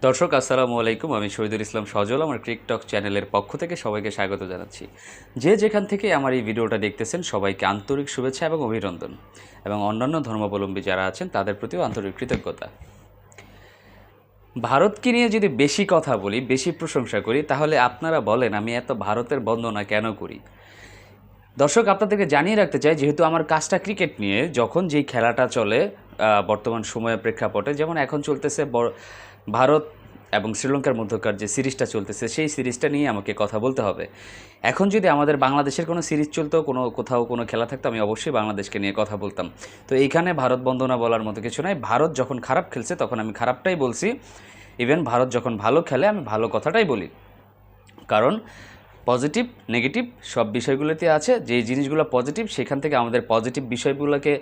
দর্শক, আসসালামু আলাইকুম। আমি শহীদুল ইসলাম সজল, আমার ক্রিকটক চ্যানেলের পক্ষ থেকে সবাইকে স্বাগত জানাচ্ছি। যে যেখান থেকে আমার এই ভিডিওটা দেখতেছেন, সবাইকে আন্তরিক শুভেচ্ছা এবং অভিনন্দন। এবং অন্যান্য ধর্মাবলম্বী যারা আছেন, তাদের প্রতিও আন্তরিক কৃতজ্ঞতা। ভারতকে নিয়ে যদি বেশি কথা বলি, বেশি প্রশংসা করি, তাহলে আপনারা বলেন, আমি এত ভারতের বন্দনা কেন করি? দর্শক, আপনাদেরকে জানিয়ে রাখতে চাই, যেহেতু আমার কাজটা ক্রিকেট নিয়ে, যখন যেই খেলাটা চলে বর্তমান সময়ের প্রেক্ষাপটে, যেমন এখন চলতেছে বড়- ভারত এবং শ্রীলঙ্কার মধ্যকার যে সিরিজটা চলতেছে, সেই সিরিজটা নিয়ে আমাকে কথা বলতে হবে। এখন যদি আমাদের বাংলাদেশের কোনো সিরিজ চলতো, কোনো কোথাও কোনো খেলা থাকতো, আমি অবশ্যই বাংলাদেশকে নিয়ে কথা বলতাম। তো এইখানে ভারত বন্দনা বলার মতো কিছু নয় ভারত যখন খারাপ খেলছে, তখন আমি খারাপটাই বলছি। ইভেন ভারত যখন ভালো খেলে, আমি ভালো কথাটাই বলি। কারণ পজিটিভ, নেগেটিভ সব বিষয়গুলোতে আছে। যে জিনিসগুলো পজিটিভ, সেখান থেকে আমাদের পজিটিভ বিষয়গুলোকে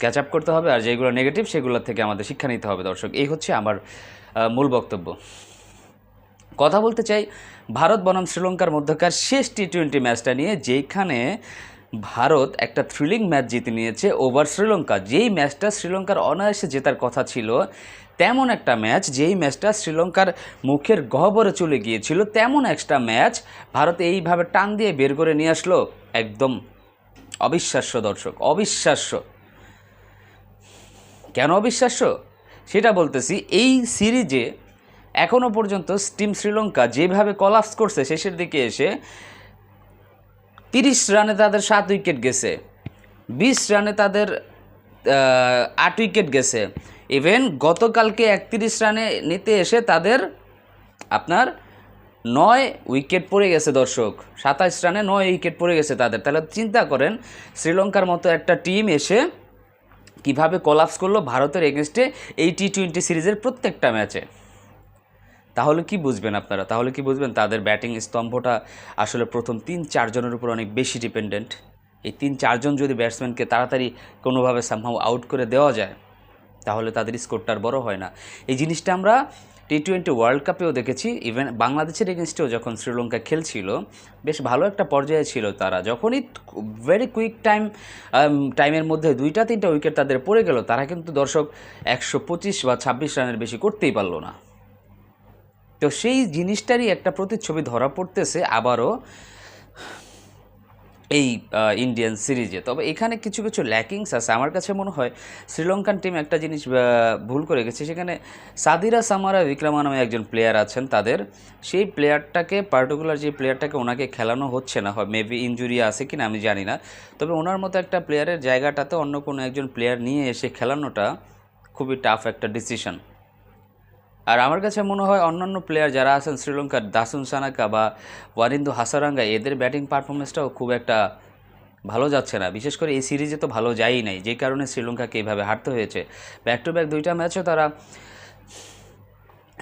ক্যাচ আপ করতে হবে আর যেগুলো নেগেটিভ সেগুলোর থেকে আমাদের শিক্ষা নিতে হবে দর্শক। এই হচ্ছে আমার মূল বক্তব্য। কথা বলতে চাই ভারত বনাম শ্রীলঙ্কার মধ্যকার শেষ টি টোয়েন্টি ম্যাচটা নিয়ে, যেখানে ভারত একটা থ্রিলিং ম্যাচ জিতে নিয়েছে ওভার শ্রীলঙ্কা। যেই ম্যাচটা শ্রীলঙ্কার অনায়াসে জেতার কথা ছিল, তেমন একটা ম্যাচ যেই ম্যাচটা শ্রীলঙ্কার মুখের গহ্বরে চলে গিয়েছিল, তেমন একটা ম্যাচ ভারত এইভাবে টান দিয়ে বের করে নিয়ে আসলো। একদম অবিশ্বাস্য দর্শক, অবিশ্বাস্য। অবিশ্বাস্য? সেটা বলতেছি এই সিরিজে এখনও পর্যন্ত টিম শ্রীলঙ্কা যেভাবে কলাপস করছে, শেষের দিকে এসে তিরিশ রানে তাদের সাত উইকেট গেছে, বিশ রানে তাদের আট উইকেট গেছে। ইভেন গতকালকে একত্রিশ রানে নিতে এসে তাদের আপনার নয় উইকেট পড়ে গেছে দর্শক, সাতাইশ রানে নয় উইকেট পড়ে গেছে তাদের। তাহলে চিন্তা করেন, শ্রীলঙ্কার মতো একটা টিম এসে কীভাবে কলাপস করল ভারতের এগেনস্টে এই টি টোয়েন্টি সিরিজের প্রত্যেকটা ম্যাচে তাহলে কি বুঝবেন আপনারা? তাহলে কি বুঝবেন? তাদের ব্যাটিং স্তম্ভটা আসলে প্রথম তিন চারজনের উপর অনেক বেশি ডিপেন্ডেন্ট এই তিন চারজন যদি ব্যাটসম্যানকে তাড়াতাড়ি কোনোভাবে সামহাও আউট করে দেওয়া যায়, তাহলে তাদের স্কোরটা আর বড় হয় না। এই জিনিসটা আমরা টি টোয়েন্টি ওয়ার্ল্ড কাপেও দেখেছি ইভেন বাংলাদেশের এগেনস্টেও যখন শ্রীলঙ্কা খেলছিল, বেশ ভালো একটা পর্যায়ে ছিল তারা। যখনই ভেরি কুইক টাইম টাইমের মধ্যে দুইটা, তিনটা উইকেট তাদের পড়ে গেল, তারা কিন্তু দর্শক একশো পঁচিশ বা ছাব্বিশ রানের বেশি করতেই পারল না। তো সেই জিনিসটারই একটা প্রতিচ্ছবি ধরা পড়তেছে আবারও। এই ইন্ডিয়ান সিরিজে তবে এখানে কিছু কিছু ল্যাকিংস আছে। আমার কাছে মনে হয় শ্রীলঙ্কান টিম একটা জিনিস ভুল করে গেছে। সেখানে সাদিরা সামারা, বিক্রমা নামে একজন প্লেয়ার আছেন তাদের। সেই প্লেয়ারটাকে পার্টিকুলার যে প্লেয়ারটাকে ওনাকে খেলানো হচ্ছে না। হয় মেবি ইঞ্জুরি আছে কিনা আমি জানি না। তবে ওনার মতো একটা প্লেয়ারের জায়গাটাতে অন্য কোনো একজন প্লেয়ার নিয়ে এসে খেলানোটা খুবই টাফ একটা ডিসিশন আর আমার কাছে মনে হয় অন্যান্য প্লেয়ার যারা আছেন, শ্রীলঙ্কার দাসুন সানাকা বা ওয়ারিন্দু হাসারাঙ্গা, এদের ব্যাটিং পারফরমেন্সটাও খুব একটা ভালো যাচ্ছে না। বিশেষ করে এই সিরিজে তো ভালো যায়ই নাই, যে কারণে শ্রীলঙ্কাকে এইভাবে হারতে হয়েছে। ব্যাক টু ব্যাক দুইটা ম্যাচও তারা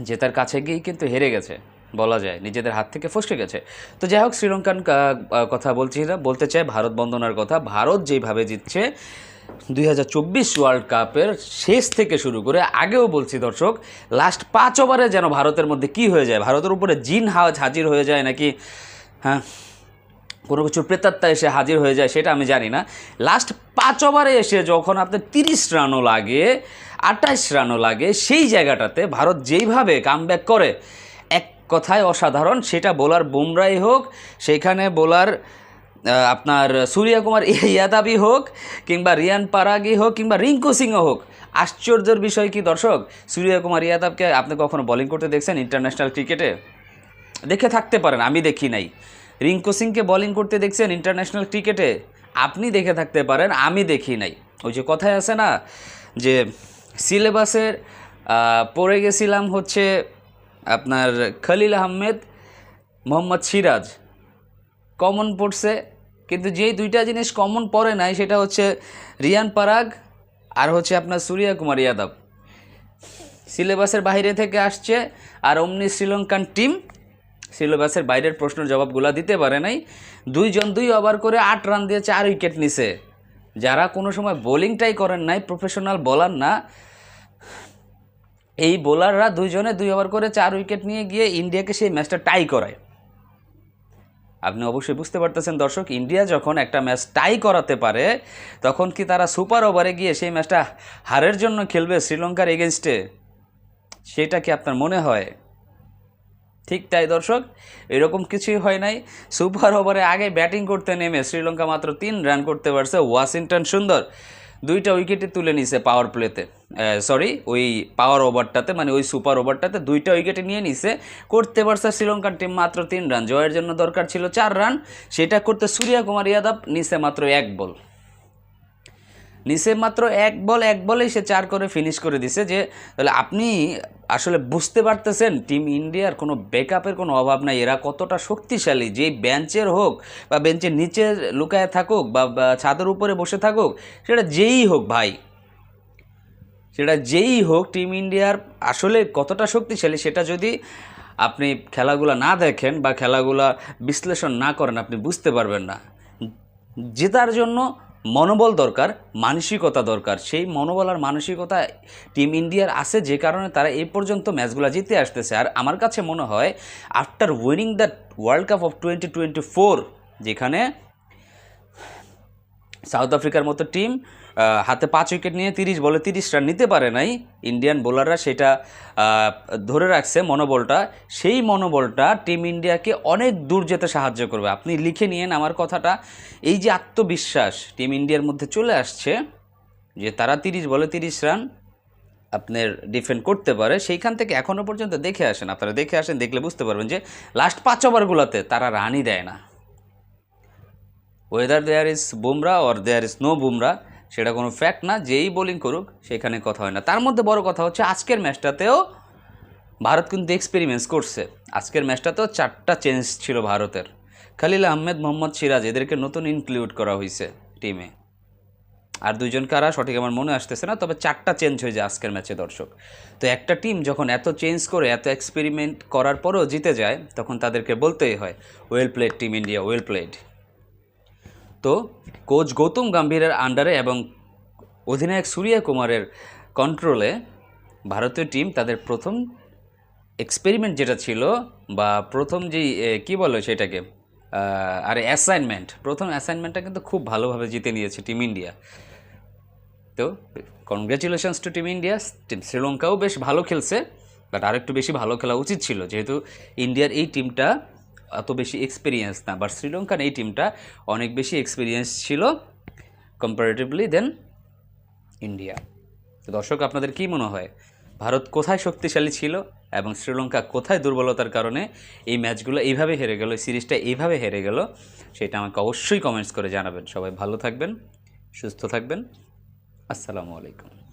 জেতার কাছে গিয়েই কিন্তু হেরে গেছে, বলা যায়। নিজেদের হাত থেকে ফসকে গেছে। তো যাই হোক শ্রীলঙ্কান কথা বলছি না, বলতে চাই ভারত বন্দনার কথা। ভারত যেভাবে জিতছে দুই হাজার চব্বিশ ওয়ার্ল্ড কাপের শেষ থেকে শুরু করে আগেও বলছি দর্শক লাস্ট পাঁচ ওভারে যেন ভারতের মধ্যে কি হয়ে যায়? ভারতের উপরে জিন হাওয়াজ হাজির হয়ে যায় নাকি? হ্যাঁ কোনো কিছু প্রেতাত্মা এসে হাজির হয়ে যায় সেটা আমি জানি না। লাস্ট পাঁচ ওভারে এসে যখন আপনার তিরিশ রানও লাগে আঠাশ রানও লাগে, সেই জায়গাটাতে ভারত যেইভাবে কামব্যাক করে, এক কথায় অসাধারণ, সেটা বোলার বুমরাই হোক, সেখানে বোলার আপনার সূর্য কুমার ইয়াদাবি হোক কিংবা রিয়ান পারাগি হোক কিংবা রিঙ্কু সিংও হোক, আশ্চর্যের বিষয় কি দর্শক? সূর্য কুমার ইয়াদাবকে আপনি কখনো বোলিং করতে দেখছেন ইন্টারন্যাশনাল ক্রিকেটে দেখে থাকতে পারেন, আমি দেখি নাই। রিঙ্কু সিংকে বোলিং করতে দেখছেন ইন্টারন্যাশনাল ক্রিকেটে আপনি দেখে থাকতে পারেন, আমি দেখি নাই। ওই যে কথায় আছে না, যে সিলেবাসের পড়ে গেছিলাম হচ্ছে আপনার খলিল আহমেদ, মোহাম্মদ সিরাজ। কমন পড়ছে কিন্তু যেই দুইটা জিনিস কমন পড়ে নাই, সেটা হচ্ছে রিয়ান পারাগ আর হচ্ছে আপনার সূর্য কুমার যাদব সিলেবাসের বাইরে থেকে আসছে আর অমনি শ্রীলঙ্কান টিম সিলেবাসের বাইরের প্রশ্নের জবাবগুলো দিতে পারে নাই। দুইজন দুই ওভার করে আট রান দিয়ে চার উইকেট নিছে। যারা কোনো সময় বোলিংটাই করেন নাই প্রফেশনাল বোলার না, এই বোলাররা দুইজনে দুই ওভার করে চার উইকেট নিয়ে গিয়ে ইন্ডিয়াকে সেই ম্যাচটা টাই করায়। আপনি অবশ্যই বুঝতে পারতেছেন, দর্শক, ইন্ডিয়া যখন একটা ম্যাচ টাই করাতে পারে, তখন কি তারা সুপার ওভারে গিয়ে সেই ম্যাচটা হারের জন্য খেলবে শ্রীলঙ্কার এগেনস্টে সেটা কি আপনার মনে হয়? ঠিক তাই, দর্শক, এরকম কিছুই হয় নাই। সুপার ওভারে আগে ব্যাটিং করতে নেমে শ্রীলঙ্কা মাত্র তিন রান করতে পারছে ওয়াশিংটন সুন্দর। দুইটা উইকেটে তুলে নিছে পাওয়ার প্লেতে সরি ওই পাওয়ার ওভারটাতে মানে ওই সুপার ওভারটাতে দুইটা উইকেটে নিয়ে নিছে। করতে পারছে শ্রীলঙ্কার টিম মাত্র তিন রান জয়ের জন্য দরকার ছিল চার রান সেটা করতে সূর্যা কুমার ইয়াদব নিছে মাত্র এক বল। নিচে মাত্র এক বল, এক বলেই সে চার করে ফিনিশ করে দিছে যে, তাহলে আপনি আসলে বুঝতে পারতেছেন, টিম ইন্ডিয়ার কোনো ব্যাকআপের কোনো অভাব নাই। এরা কতটা শক্তিশালী যে বেঞ্চের হোক বা বেঞ্চের নিচে লুকায় থাকুক বা ছাদের উপরে বসে থাকুক, সেটা যেই হোক ভাই, সেটা যেই হোক, টিম ইন্ডিয়ার আসলে কতটা শক্তিশালী সেটা যদি আপনি খেলাগুলো না দেখেন বা খেলাগুলা বিশ্লেষণ না করেন, আপনি বুঝতে পারবেন না। জেতার জন্য মনোবল দরকার, মানসিকতা দরকার। সেই মনোবল আর মানসিকতা টিম ইন্ডিয়ার আছে যে কারণে তারা এই পর্যন্ত ম্যাচগুলো জিতে আসতেছে। আর আমার কাছে মনে হয়, after winning the world cup of twenty twenty four, যেখানে সাউথ আফ্রিকার মতো টিম হাতে পাঁচ উইকেট নিয়ে তিরিশ বলে তিরিশ রান নিতে পারে নাই ইন্ডিয়ান বোলাররা। সেটা ধরে রাখছে মনোবলটা। সেই মনোবলটা টিম ইন্ডিয়াকে অনেক দূর যেতে সাহায্য করবে। আপনি লিখে নিয়েন আমার কথাটা। এই যে আত্মবিশ্বাস টিম ইন্ডিয়ার মধ্যে চলে আসছে, যে তারা তিরিশ বলে তিরিশ রান আপনার ডিফেন্ড করতে পারে, সেইখান থেকে এখনও পর্যন্ত দেখে আসেন। আপনারা দেখে আসেন, দেখলে বুঝতে পারবেন যে লাস্ট পাঁচ ওভারগুলোতে তারা রানই দেয় না। Whether there is Bumrah or there is no Bumrah সেটা কোনো ফ্যাক্ট না, যেই বোলিং করুক, সেখানে কথা হয় না। তার মধ্যে বড় কথা হচ্ছে, আজকের ম্যাচটাতেও ভারত কিন্তু এক্সপেরিমেন্টস করছে। আজকের ম্যাচটাতেও চারটা চেঞ্জ ছিল ভারতের। খালিল আহমেদ, মোহাম্মদ সিরাজ, এদেরকে নতুন ইনক্লুড করা হয়েছে টিমে আর দুজন কারা, সঠিক আমার মনে আসতেছে না, তবে চারটা চেঞ্জ হয়ে যায় আজকের ম্যাচে দর্শক। তো একটা টিম যখন এত চেঞ্জ করে, এত এক্সপেরিমেন্ট করার পরেও জিতে যায়, তখন তাদেরকে বলতেই হয় well played team India well played তো কোচ গৌতম গম্ভীরের আন্ডারে এবং অধিনায়ক সূর্যা কুমারের কন্ট্রোলে ভারতীয় টিম তাদের প্রথম এক্সপেরিমেন্ট যেটা ছিল বা প্রথম যেই কি বলে সেটাকে আরে অ্যাসাইনমেন্ট প্রথম অ্যাসাইনমেন্টটা কিন্তু খুব ভালোভাবে জিতে নিয়েছে টিম ইন্ডিয়া তো congratulations to team India team শ্রীলঙ্কাও বেশ ভালো খেলছে বাট আরেকটু বেশি ভালো খেলা উচিত ছিল, যেহেতু ইন্ডিয়ার এই টিমটা অত বেশি এক্সপিরিয়েন্স না। বাট শ্রীলঙ্কার এই টিমটা অনেক বেশি এক্সপিরিয়েন্স ছিল কম্পারেটিভলি দেন ইন্ডিয়া তো দর্শক, আপনাদের কি মনে হয়? ভারত কোথায় শক্তিশালী ছিল এবং শ্রীলঙ্কা কোথায় দুর্বলতার কারণে এই ম্যাচগুলো এইভাবে হেরে গেল সিরিজটা এইভাবে হেরে গেল, সেটা আমাকে অবশ্যই কমেন্টস করে জানাবেন। সবাই ভালো থাকবেন, সুস্থ থাকবেন। আসসালামু আলাইকুম।